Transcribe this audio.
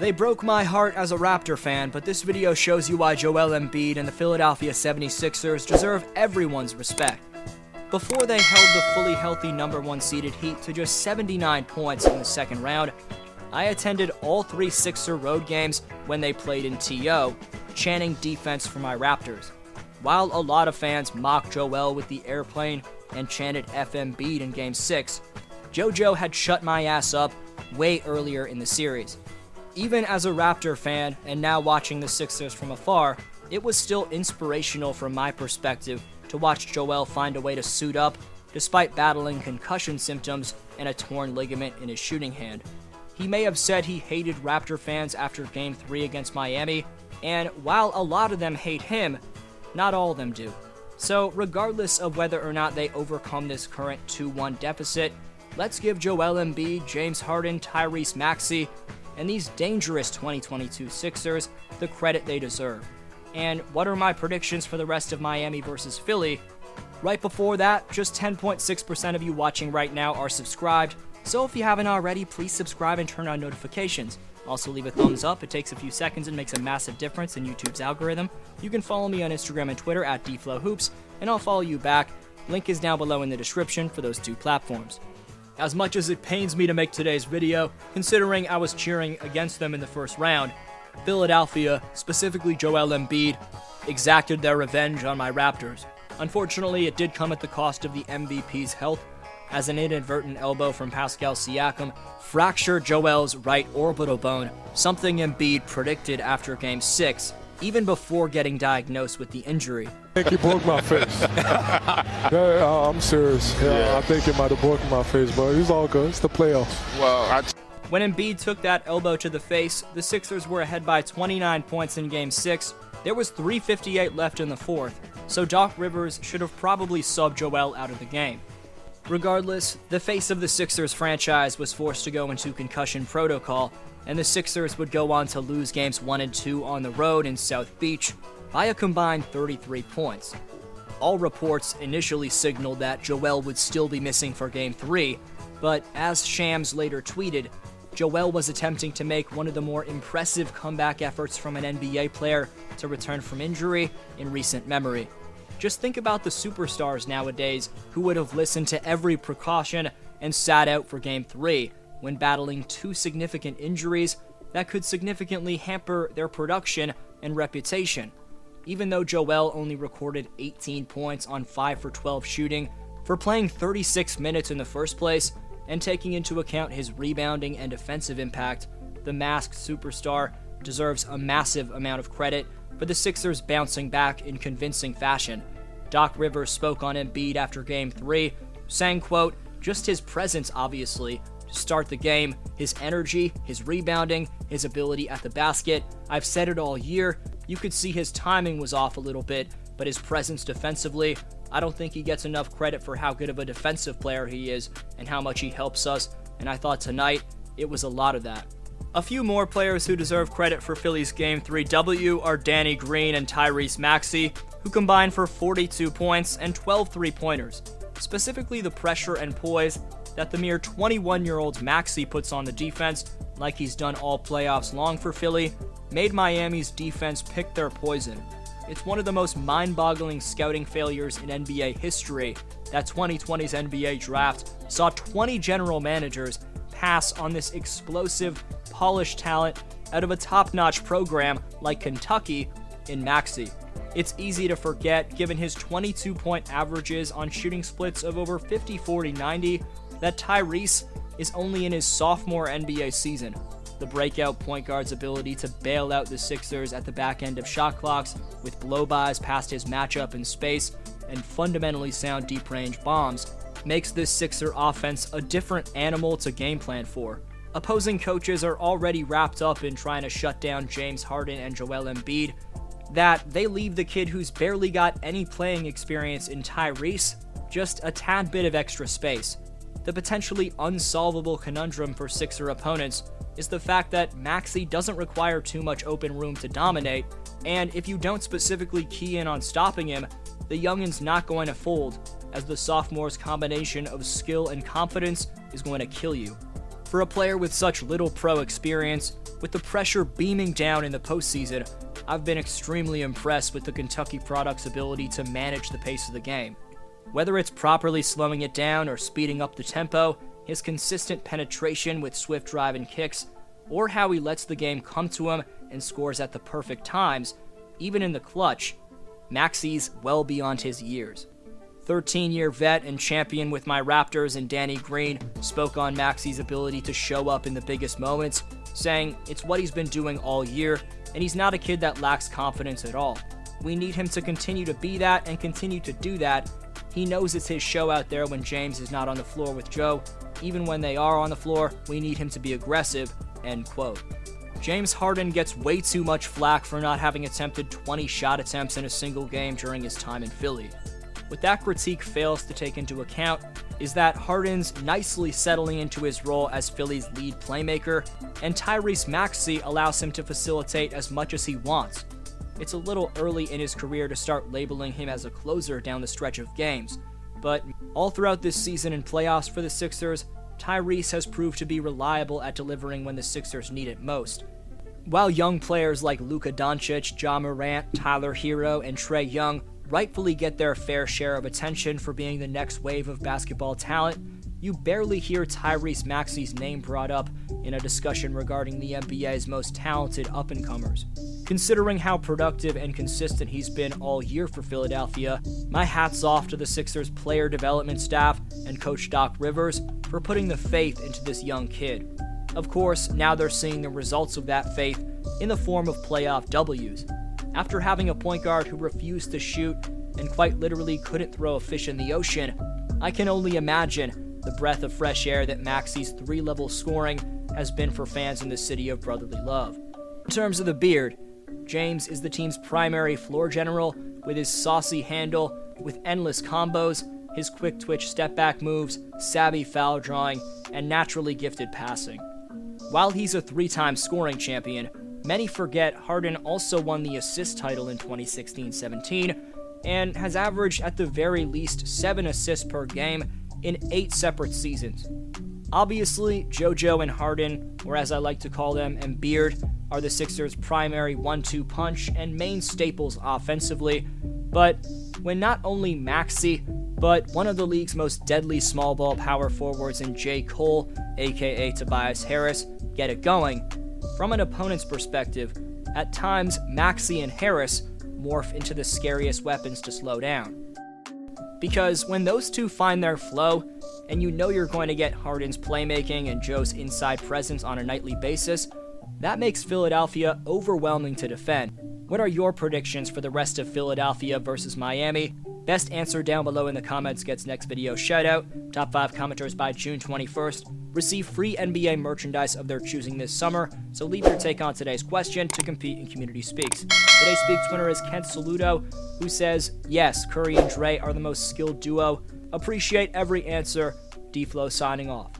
They broke my heart as a Raptor fan, but this video shows you why Joel Embiid and the Philadelphia 76ers deserve everyone's respect. Before they held the fully healthy number one seeded Heat to just 79 points in the second round, I attended all three Sixer road games when they played in TO, chanting defense for my Raptors. While a lot of fans mocked Joel with the airplane and chanted FM beat in Game 6, JoJo had shut my ass up way earlier in the series. Even as a Raptor fan and now watching the Sixers from afar, it was still inspirational from my perspective to watch Joel find a way to suit up despite battling concussion symptoms and a torn ligament in his shooting hand. He may have said he hated Raptor fans after Game 3 against Miami, and while a lot of them hate him, not all of them do. So, regardless of whether or not they overcome this current 2 1 deficit, let's give Joel Embiid, James Harden, Tyrese Maxey, and these dangerous 2022 Sixers the credit they deserve. And what are my predictions for the rest of Miami versus Philly? Right before that, just 10.6% of you watching right now are subscribed, so if you haven't already, please subscribe and turn on notifications. Also, leave a thumbs up. It takes a few seconds and makes a massive difference in YouTube's algorithm. You can follow me on Instagram and Twitter at DFlowHoops, and I'll follow you back. Link is down below in the description for those two platforms. As much as it pains me to make today's video, considering I was cheering against them in the first round, Philadelphia, specifically Joel Embiid, exacted their revenge on my Raptors. Unfortunately, it did come at the cost of the MVP's health, as an inadvertent elbow from Pascal Siakam fractured Joel's right orbital bone, something Embiid predicted after Game 6, even before getting diagnosed with the injury. I think he broke my face. yeah, uh, I'm serious. Yeah, Yeah. I think it might have broken my face, but it's all good. It's the playoffs. Well, I When Embiid took that elbow to the face, the Sixers were ahead by 29 points in Game 6. There was 3.58 left in the fourth, so Doc Rivers should have probably subbed Joel out of the game. Regardless, the face of the Sixers franchise was forced to go into concussion protocol, and the Sixers would go on to lose games 1 and 2 on the road in South Beach by a combined 33 points. All reports initially signaled that Joel would still be missing for Game 3, but as Shams later tweeted, Joel was attempting to make one of the more impressive comeback efforts from an NBA player to return from injury in recent memory. Just think about the superstars nowadays who would have listened to every precaution and sat out for Game 3 when battling two significant injuries that could significantly hamper their production and reputation. Even though Joel only recorded 18 points on 5 for 12 shooting for playing 36 minutes in the first place and taking into account his rebounding and defensive impact, the masked superstar deserves a massive amount of credit for the Sixers bouncing back in convincing fashion. Doc Rivers spoke on Embiid after game 3, saying, quote, just his presence obviously to start the game, his energy, his rebounding, his ability at the basket. I've said it all year. You could see his timing was off a little bit, but his presence defensively, I don't think he gets enough credit for how good of a defensive player he is and how much he helps us. And I thought tonight it was a lot of that. A few more players who deserve credit for Philly's Game 3 W are Danny Green and Tyrese Maxey, who combined for 42 points and 12 three pointers. Specifically, the pressure and poise that the mere 21 year old Maxey puts on the defense, like he's done all playoffs long for Philly, made Miami's defense pick their poison. It's one of the most mind boggling scouting failures in NBA history that 2020's NBA draft saw 20 general managers pass on this explosive, polished talent out of a top notch program like Kentucky in Maxi. It's easy to forget, given his 22 point averages on shooting splits of over 50 40 90, that Tyrese is only in his sophomore NBA season. The breakout point guard's ability to bail out the Sixers at the back end of shot clocks with blow-bys past his matchup in space and fundamentally sound deep range bombs makes this Sixer offense a different animal to game plan for. Opposing coaches are already wrapped up in trying to shut down James Harden and Joel Embiid, that they leave the kid who's barely got any playing experience in Tyrese just a tad bit of extra space. The potentially unsolvable conundrum for Sixer opponents is the fact that Maxi doesn't require too much open room to dominate, and if you don't specifically key in on stopping him, the youngin's not going to fold, as the sophomore's combination of skill and confidence is going to kill you. For a player with such little pro experience, with the pressure beaming down in the postseason, I've been extremely impressed with the Kentucky product's ability to manage the pace of the game. Whether it's properly slowing it down or speeding up the tempo, his consistent penetration with swift drive and kicks, or how he lets the game come to him and scores at the perfect times, even in the clutch, Maxey's well beyond his years. 13 year vet and champion with my Raptors and Danny Green spoke on Maxey's ability to show up in the biggest moments, saying it's what he's been doing all year, and he's not a kid that lacks confidence at all. We need him to continue to be that and continue to do that. He knows it's his show out there when James is not on the floor with Joe. Even when they are on the floor, we need him to be aggressive. End quote. James Harden gets way too much flack for not having attempted 20 shot attempts in a single game during his time in Philly. What that critique fails to take into account is that Harden's nicely settling into his role as Philly's lead playmaker, and Tyrese Maxey allows him to facilitate as much as he wants. It's a little early in his career to start labeling him as a closer down the stretch of games, but all throughout this season and playoffs for the Sixers, Tyrese has proved to be reliable at delivering when the Sixers need it most. While young players like Luka Doncic, Ja Morant, Tyler Herro, and Trey Young rightfully get their fair share of attention for being the next wave of basketball talent, you barely hear Tyrese Maxey's name brought up in a discussion regarding the NBA's most talented up and comers. Considering how productive and consistent he's been all year for Philadelphia, my hat's off to the Sixers player development staff and coach Doc Rivers for putting the faith into this young kid. Of course, now they're seeing the results of that faith in the form of playoff W's. After having a point guard who refused to shoot and quite literally couldn't throw a fish in the ocean, I can only imagine the breath of fresh air that Maxey's three level scoring has been for fans in the city of brotherly love. In terms of the beard, James is the team's primary floor general with his saucy handle, with endless combos, his quick twitch step back moves, savvy foul drawing, and naturally gifted passing. While he's a three time scoring champion, Many forget Harden also won the assist title in 2016 17 and has averaged at the very least 7 assists per game in 8 separate seasons. Obviously, JoJo and Harden, or as I like to call them, and Beard, are the Sixers' primary one two punch and main staples offensively, but when not only Maxi, but one of the league's most deadly small ball power forwards in J. Cole, aka Tobias Harris, get it going, from an opponent's perspective, at times Maxey and Harris morph into the scariest weapons to slow down. Because when those two find their flow, and you know you're going to get Harden's playmaking and Joe's inside presence on a nightly basis, that makes Philadelphia overwhelming to defend. What are your predictions for the rest of Philadelphia versus Miami? Best answer down below in the comments gets next video shoutout. Top 5 commenters by June 21st receive free NBA merchandise of their choosing this summer, so leave your take on today's question to compete in Community Speaks. Today's Speaks winner is Kent Saludo, who says, Yes, Curry and Dre are the most skilled duo. Appreciate every answer. D-Flow signing off.